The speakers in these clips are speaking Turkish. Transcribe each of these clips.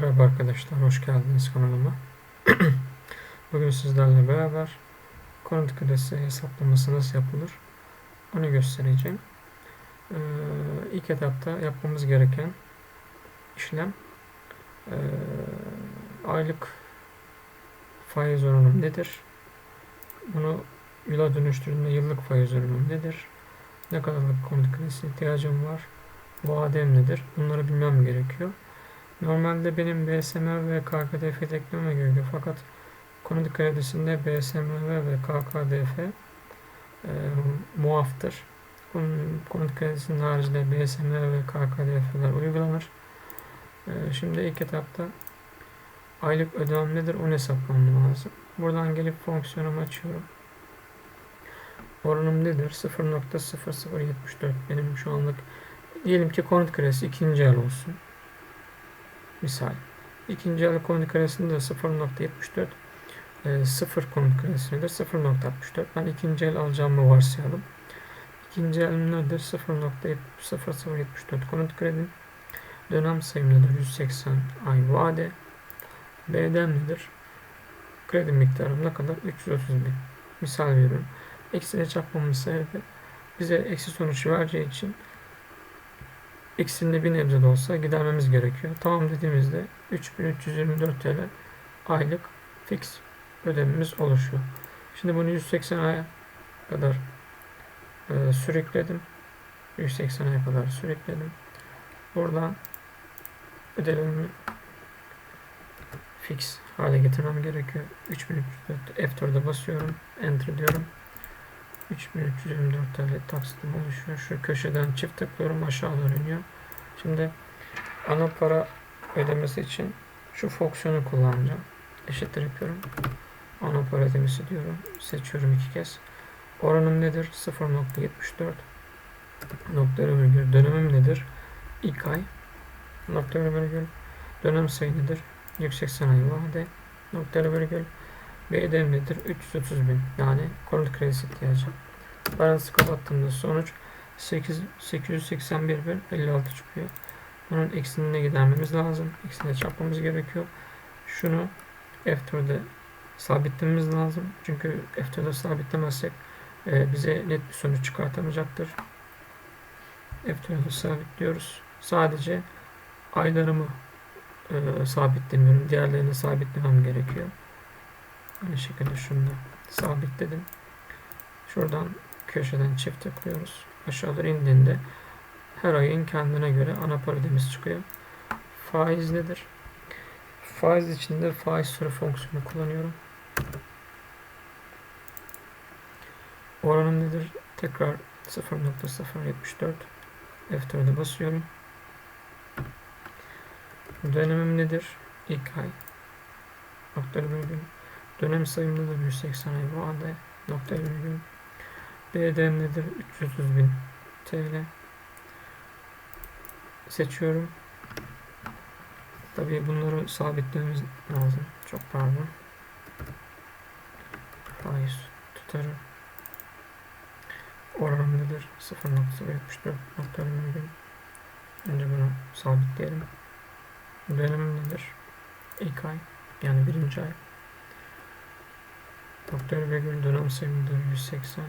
Merhaba arkadaşlar, hoş geldiniz kanalıma. Bugün sizlerle beraber konut kredisi hesaplaması nasıl yapılır onu göstereceğim. Ee, ilk etapta yapmamız gereken işlem ee, aylık faiz oranım nedir? Bunu yıla dönüştürdüğünde yıllık faiz oranım nedir? Ne kadarlık konut kredisi ihtiyacım var? Vadem nedir? Bunları bilmem gerekiyor. Normalde benim BSMV ve KKDF eklememe gerekiyor. Fakat konut kredisinde BSMV ve KKDF e, muaftır. Konut kredisinin haricinde BSMV ve KKDF'ler uygulanır. E, şimdi ilk etapta aylık ödemem nedir onu hesaplamam lazım. Buradan gelip fonksiyonumu açıyorum. Oranım nedir? 0.0074 benim şu anlık diyelim ki konut kredisi ikinci el olsun. Misal. İkinci el konut karesinde 0.74 e, 0 konut karesinedir 0.64. Ben ikinci el alacağımı varsayalım. İkinci el nedir? 0.0074 konut kredim. Dönem sayım nedir? 180 ay vade. B'den nedir? Kredi miktarım ne kadar? 330 bin. Misal veriyorum. Eksiyle çarpmamın sebebi bize eksi sonuç vereceği için X'inde bir nebze de olsa gidermemiz gerekiyor. Tamam dediğimizde 3324 TL aylık fix ödememiz oluşuyor. Şimdi bunu 180 aya kadar e, sürükledim. 180 aya kadar sürükledim. Buradan ödememi fix hale getirmem gerekiyor. 3304 F4'e basıyorum. Enter diyorum. 3324 TL taksitim oluşuyor. Şu köşeden çift tıklıyorum aşağı doğru iniyor. Şimdi ana para ödemesi için şu fonksiyonu kullanacağım. Eşittir yapıyorum. Ana para ödemesi diyorum. Seçiyorum iki kez. Oranım nedir? 0.74 nokta virgül dönemim nedir? İlk ay nokta virgül dönem sayı nedir? Yüksek sanayi vade nokta virgül BDM nedir? 330 bin. Yani konut kredisi ihtiyacı. Balansı kapattığımda sonuç 8, 881 bin 56 çıkıyor. Bunun eksinine gidermemiz lazım. Eksine çarpmamız gerekiyor. Şunu F4'de sabitlememiz lazım. Çünkü F4'de sabitlemezsek e, bize net bir sonuç çıkartamayacaktır. F4'de sabitliyoruz. Sadece aylarımı e, sabitlemiyorum. Diğerlerini sabitlemem gerekiyor. Aynı şekilde şunu da sabitledim. Şuradan köşeden çift tıklıyoruz. Aşağı indiğinde her ayın kendine göre ana para ödemesi çıkıyor. Faiz nedir? Faiz içinde faiz süre fonksiyonu kullanıyorum. Oranım nedir? Tekrar 0.074 F4'e basıyorum. Dönemim nedir? İlk ay. Noktalı virgül. Dönem sayım nedir? 180 ay vade. Noktalı virgül. BDM nedir? 330 bin TL. Seçiyorum. Tabii bunları sabitlememiz lazım. Çok pardon. Faiz tutarı. Oran nedir? 0.74 nokta Önce bunu sabitleyelim. Dönemim nedir? İlk ay. Yani birinci ay. Nokta virgül dönem sayımıdır 180.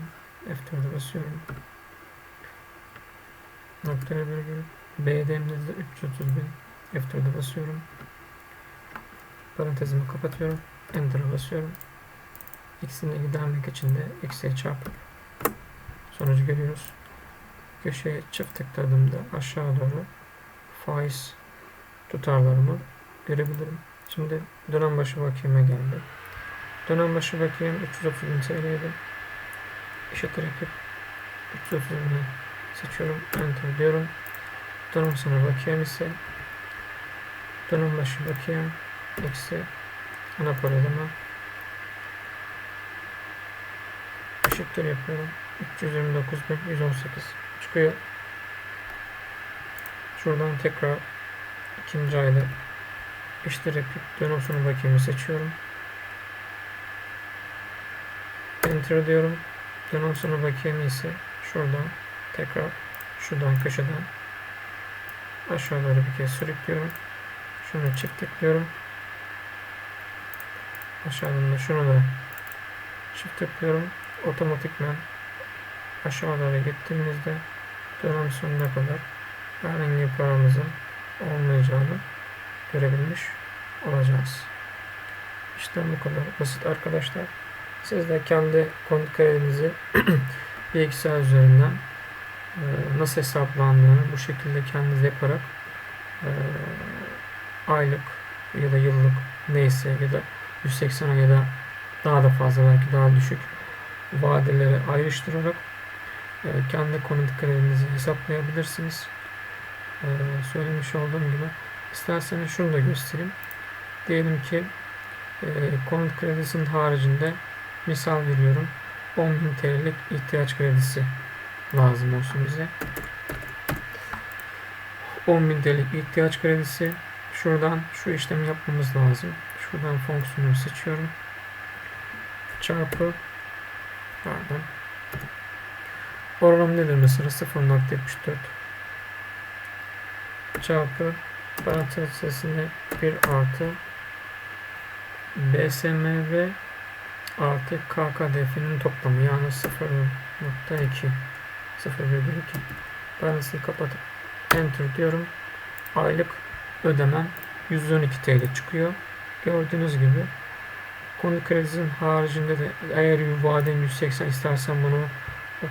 F4'e basıyorum. Nokta virgül BD'mizde 330 bin. F4'e basıyorum. Parantezimi kapatıyorum. Enter'a basıyorum. X'ini gidermek için de X'e çarpıp sonucu görüyoruz. Köşeye çift tıkladığımda aşağı doğru faiz tutarlarımı görebilirim. Şimdi dönem başı bakiyeme geldi. Dönem başı bakiyem 330 bin TL'ydi eşittir yapıp 330 bini seçiyorum. Enter diyorum. Dönem sonu bakiyem ise dönem başı bakiyem eksi ana para ödeme eşittir yapıyorum. 329.118 çıkıyor. Şuradan tekrar ikinci ayda eşittir yapıp dönem sonu bakiyemi seçiyorum. Enter diyorum. Dönem sonu bakiyemi ise şuradan tekrar şuradan köşeden aşağı doğru bir kez sürüklüyorum. Şunu çift tıklıyorum. Aşağıdan da şunu da çift tıklıyorum. Otomatikman aşağı doğru gittiğimizde dönem sonuna kadar herhangi bir paramızın olmayacağını görebilmiş olacağız. İşte bu kadar basit arkadaşlar. Siz de kendi konut kredinizi bilgisayar üzerinden e, nasıl hesaplandığını bu şekilde kendiniz yaparak e, aylık ya da yıllık neyse ya da 180 ya da daha da fazla belki daha düşük vadeleri ayrıştırarak e, kendi konut kredinizi hesaplayabilirsiniz. Söylemiş olduğum gibi isterseniz şunu da göstereyim. Diyelim ki konut kredisinin haricinde misal veriyorum 10.000 TL'lik ihtiyaç kredisi lazım olsun bize. 10.000 TL'lik ihtiyaç kredisi şuradan şu işlemi yapmamız lazım. Şuradan fonksiyonu seçiyorum. Çarpı pardon. Oranım nedir mesela 0.74 çarpı parantez içerisinde 1 artı BSMV artı KKDF'nin toplamı yani 0.2 0,2 parantezi kapatıp enter diyorum. Aylık ödemem 112 TL çıkıyor. Gördüğünüz gibi konu kredisinin haricinde de eğer vadem 180 istersen bunu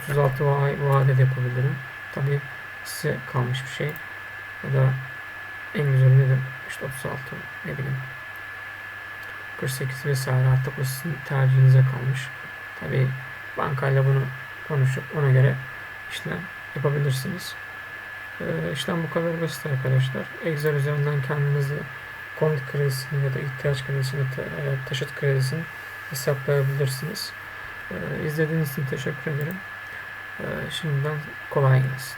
36 vade de yapabilirim. Tabi size kalmış bir şey. Ya da en güzeli nedir? İşte 36 ne bileyim 48 vesaire artık o sizin tercihinize kalmış. Tabi bankayla bunu konuşup ona göre işlem yapabilirsiniz. Ee, işlem bu kadar basit arkadaşlar. Excel üzerinden kendinizi konut kredisini ya da ihtiyaç kredisini, e, taşıt kredisini hesaplayabilirsiniz. Ee, izlediğiniz için teşekkür ederim. Ee, şimdiden kolay gelsin.